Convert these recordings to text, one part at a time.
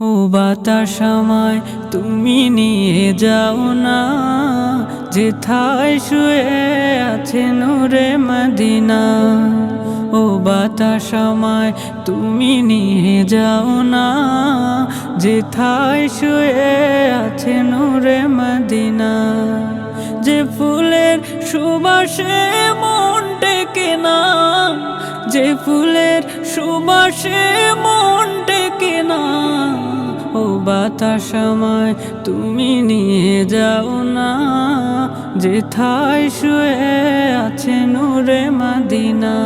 ও বাতাস আমায়, তুমি নিয়ে যাও না। যেথায় শুয়ে আছে নূরে মদিনা। ও বাতাস আমায়, তুমি নিয়ে যাও না। যেথায় শুয়ে আছে নূরে মদিনা। যে ফুলের সুবাসে মন টেকে না, যে ফুলের সুবাসে মন টেকে না। ও বাতাস আমায় তুমি নিয়ে যাও না, যেথায় শুয়ে আছে নূরে মাদিনা।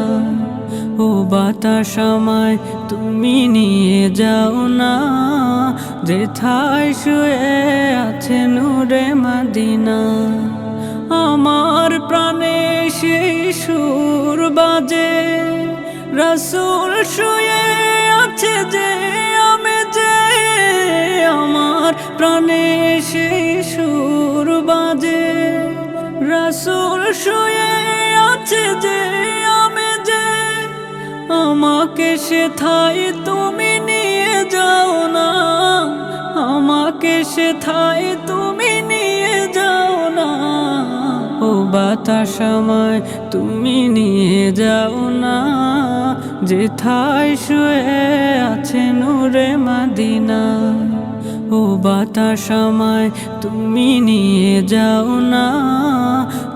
ও বাতাস আমায় তুমি নিয়ে যাও না, যেথায় শুয়ে আছে নূরে মাদিনা। আমার প্রাণে সেই সুর বাজে। রসুল শুয়ে আছে যে আমি যে আমার প্রাণে সেই সুর বাজে। রসুল শুয়ে আছে যে আমি যে আমাকে সেথায় তুমি নিয়ে যাও না। আমাকে সেথায় তুমি বাতাস আমায় তুমি নিয়ে যাও না। যেথায় শুয়ে আছে নূরে মাদিনা। ও বাতাস আমায় তুমি নিয়ে যাও না।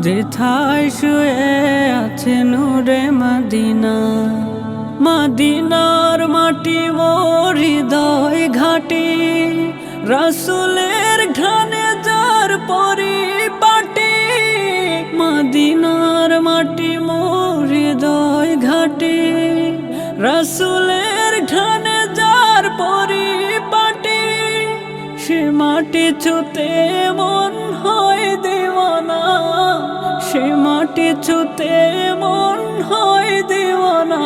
যেথায় শুয়ে আছে নূরে মাদিনা। মাদিনার মাটি মোর হৃদয় ঘাটি। রাসুলের ঘানে যার পরিপাটি মাদিনার মাটি মোর হৃদয় ঘাটি। রাসুলের ঘানে যার পরিপাটি, সে মাটি ছুতে মন হয় দেওয়ানা। সে মাটি ছুতে মন হয় দেওয়ানা।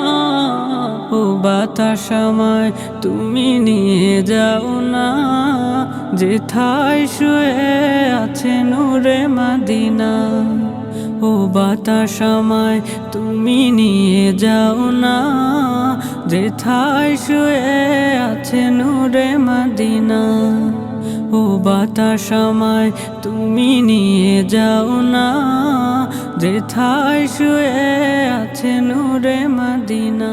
ও বাতাস আমায় তুমি নিয়ে যাও না যে যেথায় শুয়ে আছে নূরে মাদিনা। ও বাতাস আমায় তুমি নিয়ে যাও না। যেথায় শুয়ে আছে নূরে মাদিনা। ও বাতাস সময় তুমি নিয়ে যাও না। যেথায় শুয়ে আছে নূরে মাদিনা।